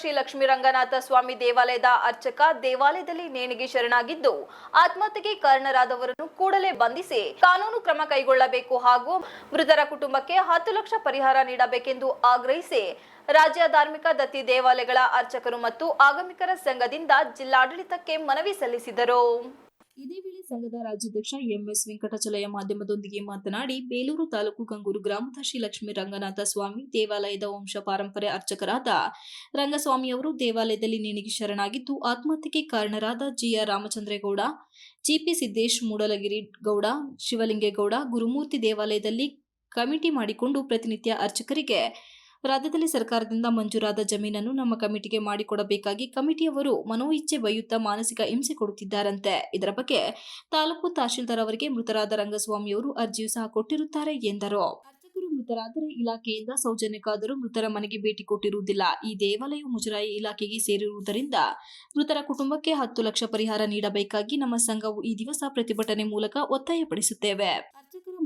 ಶ್ರೀ ಲಕ್ಷ್ಮೀ ರಂಗನಾಥ ಸ್ವಾಮಿ ದೇವಾಲಯದ ಅರ್ಚಕ ದೇವಾಲಯದಲ್ಲಿ ನೇಣಿಗೆ ಶರಣಾಗಿದ್ದು, ಆತ್ಮಹತ್ಯೆಗೆ ಕಾರಣರಾದವರನ್ನು ಕೂಡಲೇ ಬಂಧಿಸಿ ಕಾನೂನು ಕ್ರಮ ಕೈಗೊಳ್ಳಬೇಕು ಹಾಗೂ ಮೃತರ ಕುಟುಂಬಕ್ಕೆ ಹತ್ತು ಲಕ್ಷ ಪರಿಹಾರ ನೀಡಬೇಕೆಂದು ಆಗ್ರಹಿಸಿ ರಾಜ್ಯ ಧಾರ್ಮಿಕ ದತ್ತಿ ದೇವಾಲಯಗಳ ಅರ್ಚಕರು ಮತ್ತು ಆಗಮಿಕರ ಸಂಘದಿಂದ ಜಿಲ್ಲಾಡಳಿತಕ್ಕೆ ಮನವಿ ಸಲ್ಲಿಸಿದರು. ಇದೇ ವೇಳೆ ಸಂಘದ ರಾಜ್ಯಾಧ್ಯಕ್ಷ ಎಂಎಸ್ ವೆಂಕಟಾಚಲಯ ಮಾಧ್ಯಮದೊಂದಿಗೆ ಮಾತನಾಡಿ, ಬೇಲೂರು ತಾಲೂಕು ಗಂಗೂರು ಗ್ರಾಮದ ಶ್ರೀ ಲಕ್ಷ್ಮೀ ರಂಗನಾಥ ಸ್ವಾಮಿ ದೇವಾಲಯದ ವಂಶ ಪಾರಂಪರೆ ಅರ್ಚಕರಾದ ರಂಗಸ್ವಾಮಿಯವರು ದೇವಾಲಯದಲ್ಲಿ ನೇಣಿಗೆ ಶರಣಾಗಿದ್ದು, ಆತ್ಮಹತ್ಯೆಗೆ ಕಾರಣರಾದ ಜಿಆರ್ ರಾಮಚಂದ್ರೇಗೌಡ, ಜಿಪಿ ಸಿದ್ದೇಶ್ ಮೂಡಲಗಿರಿ ಗೌಡ, ಶಿವಲಿಂಗೇಗೌಡ ಗುರುಮೂರ್ತಿ ದೇವಾಲಯದಲ್ಲಿ ಕಮಿಟಿ ಮಾಡಿಕೊಂಡು ಪ್ರತಿನಿತ್ಯ ಅರ್ಚಕರಿಗೆ ರಾಜ್ಯದಲ್ಲಿ ಸರ್ಕಾರದಿಂದ ಮಂಜೂರಾದ ಜಮೀನನ್ನು ನಮ್ಮ ಕಮಿಟಿಗೆ ಮಾಡಿಕೊಡಬೇಕಾಗಿ ಕಮಿಟಿಯವರು ಮನೋಇಚ್ಛೆ ಬೈಯುತ್ತಾ ಮಾನಸಿಕ ಹಿಂಸೆ ಕೊಡುತ್ತಿದ್ದಾರಂತೆ. ಇದರ ಬಗ್ಗೆ ತಾಲೂಕು ತಹಶೀಲ್ದಾರ್ ಅವರಿಗೆ ಮೃತರಾದ ರಂಗಸ್ವಾಮಿಯವರು ಅರ್ಜಿಯೂ ಸಹ ಕೊಟ್ಟಿರುತ್ತಾರೆ ಎಂದರು. ಅರ್ಚಕರು ಮೃತರಾದರೆ ಇಲಾಖೆಯಿಂದ ಸೌಜನ್ಯಕ್ಕಾದರೂ ಮೃತರ ಮನೆಗೆ ಭೇಟಿ ಕೊಟ್ಟಿರುವುದಿಲ್ಲ. ಈ ದೇವಾಲಯವು ಮುಜರಾಯಿ ಇಲಾಖೆಗೆ ಸೇರಿರುವುದರಿಂದ ಮೃತರ ಕುಟುಂಬಕ್ಕೆ ಹತ್ತು ಲಕ್ಷ ಪರಿಹಾರ ನೀಡಬೇಕಾಗಿ ನಮ್ಮ ಸಂಘವು ಈ ದಿವಸ ಪ್ರತಿಭಟನೆ ಮೂಲಕ ಒತ್ತಾಯಪಡಿಸುತ್ತೇವೆ.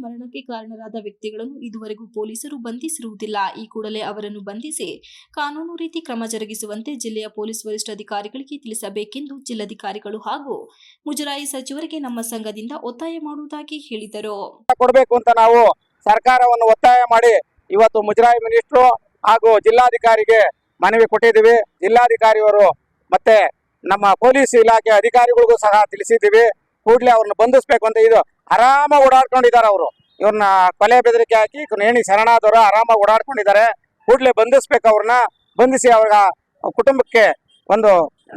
ಮರಣಕ್ಕೆ ಕಾರಣರಾದ ವ್ಯಕ್ತಿಗಳನ್ನು ಇದುವರೆಗೂ ಪೊಲೀಸರು ಬಂಧಿಸಿರುವುದಿಲ್ಲ. ಈ ಕೂಡಲೇ ಅವರನ್ನು ಬಂಧಿಸಿ ಕಾನೂನು ರೀತಿ ಕ್ರಮ ಜರುಗಿಸುವಂತೆ ಜಿಲ್ಲೆಯ ಪೊಲೀಸ್ ವರಿಷ್ಠಾಧಿಕಾರಿಗಳಿಗೆ ತಿಳಿಸಬೇಕೆಂದು ಜಿಲ್ಲಾಧಿಕಾರಿಗಳು ಹಾಗೂ ಮುಜರಾಯಿ ಸಚಿವರಿಗೆ ನಮ್ಮ ಸಂಘದಿಂದ ಒತ್ತಾಯ ಮಾಡುವುದಾಗಿ ಹೇಳಿದರು. ಕೊಡಬೇಕು ಅಂತ ನಾವು ಸರ್ಕಾರವನ್ನು ಒತ್ತಾಯ ಮಾಡಿ ಇವತ್ತು ಮುಜರಾಯಿ ಮಿನಿಸ್ಟ್ರು ಹಾಗೂ ಜಿಲ್ಲಾಧಿಕಾರಿಗೆ ಮನವಿ ಕೊಟ್ಟಿದ್ದೀವಿ. ಜಿಲ್ಲಾಧಿಕಾರಿಯವರು ಮತ್ತೆ ನಮ್ಮ ಪೊಲೀಸ್ ಇಲಾಖೆ ಅಧಿಕಾರಿಗಳಿಗೂ ಸಹ ತಿಳಿಸಿದ್ದೀವಿ. ಕೂಡಲೇ ಅವ್ರನ್ನ ಬಂಧಿಸ್ಬೇಕು ಅಂತ ಇದು ಆರಾಮ ಓಡಾಡ್ಕೊಂಡಿದ್ದಾರೆ ಅವರು. ಇವ್ರನ್ನ ಕೊಲೆ ಬೆದರಿಕೆ ಹಾಕಿ ನೇಣಿ ಶರಣಾದವರು ಆರಾಮಾಗಿ ಓಡಾಡ್ಕೊಂಡಿದ್ದಾರೆ. ಕೂಡಲೇ ಬಂಧಿಸ್ಬೇಕು ಅವ್ರನ್ನ ಬಂಧಿಸಿ ಅವ್ರ ಕುಟುಂಬಕ್ಕೆ ಒಂದು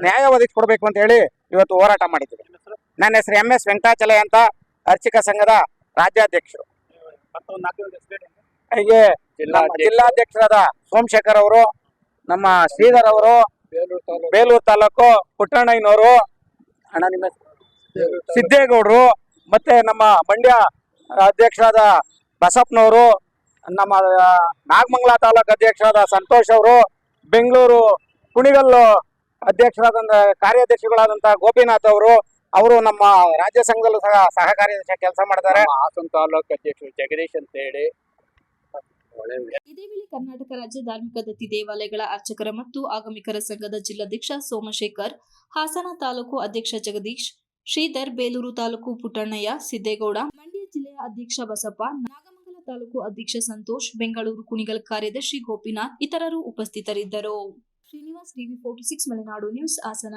ನ್ಯಾಯ ಒದಗಿಸ್ಕೊಡ್ಬೇಕು ಅಂತ ಹೇಳಿ ಇವತ್ತು ಹೋರಾಟ ಮಾಡಿದ್ದೀವಿ. ನನ್ನ ಹೆಸರು ಎಂ ಎಸ್ ವೆಂಕಟಾಚಲಯ ಅಂತ ಅರ್ಚಕ ಸಂಘದ ರಾಜ್ಯಾಧ್ಯಕ್ಷರು. ಹೀಗೆ ಜಿಲ್ಲಾಧ್ಯಕ್ಷರಾದ ಸೋಮಶೇಖರ್ ಅವರು ನಮ್ಮ ಶ್ರೀಧರ್ ಅವರು ಬೇಲೂರು ತಾಲೂಕು ಪುಟ್ಟಣ್ಣಯ್ಯನವರು ಅಣ್ಣ ನಿಮ್ಮ ಸಿದ್ದೇಗೌಡರು ಮತ್ತೆ ನಮ್ಮ ಮಂಡ್ಯ ಅಧ್ಯಕ್ಷರಾದ ಬಸಪ್ಪನವರು ನಮ್ಮ ನಾಗಮಂಗಲ ತಾಲೂಕು ಅಧ್ಯಕ್ಷರಾದ ಸಂತೋಷ್ ಅವರು ಬೆಂಗಳೂರು ಕುಣಿಗಲ್ಲು ಅಧ್ಯಕ್ಷರಾದಂತ ಕಾರ್ಯಾಧ್ಯಕ್ಷಗಳಾದಂಥ ಗೋಪಿನಾಥ್ ಅವರು ಅವರು ನಮ್ಮ ರಾಜ್ಯ ಸಂಘದಲ್ಲೂ ಸಹ ಸಹ ಕಾರ್ಯದರ್ಶಿ ಕೆಲಸ ಮಾಡ್ತಾರೆ. ಹಾಸನ ತಾಲೂಕು ಅಧ್ಯಕ್ಷರು ಜಗದೀಶ್ ಅಂತ ಹೇಳಿ. ಇದೇ ವೇಳೆ ಕರ್ನಾಟಕ ರಾಜ್ಯ ಧಾರ್ಮಿಕ ದತ್ತಿ ದೇವಾಲಯಗಳ ಅರ್ಚಕರ ಮತ್ತು ಆಗಮಿಕರ ಸಂಘದ ಜಿಲ್ಲಾಧ್ಯಕ್ಷ ಸೋಮಶೇಖರ್ ಹಾಸನ ತಾಲೂಕು ಅಧ್ಯಕ್ಷ ಜಗದೀಶ್ ಶ್ರೀಧರ್ ಬೇಲೂರು ತಾಲೂಕು ಪುಟ್ಟಣ್ಣಯ್ಯ ಸಿದ್ದೇಗೌಡ, ಮಂಡ್ಯ ಜಿಲ್ಲೆಯ ಅಧ್ಯಕ್ಷ ಬಸಪ್ಪ, ನಾಗಮಂಗಲ ತಾಲೂಕು ಅಧ್ಯಕ್ಷ ಸಂತೋಷ್, ಬೆಂಗಳೂರು ಕುಣಿಗಲ್ ಕಾರ್ಯದರ್ಶಿ ಗೋಪಿನಾಥ್ ಇತರರು ಉಪಸ್ಥಿತರಿದ್ದರು. Srinivas TV forty six Malenadu news Hassan.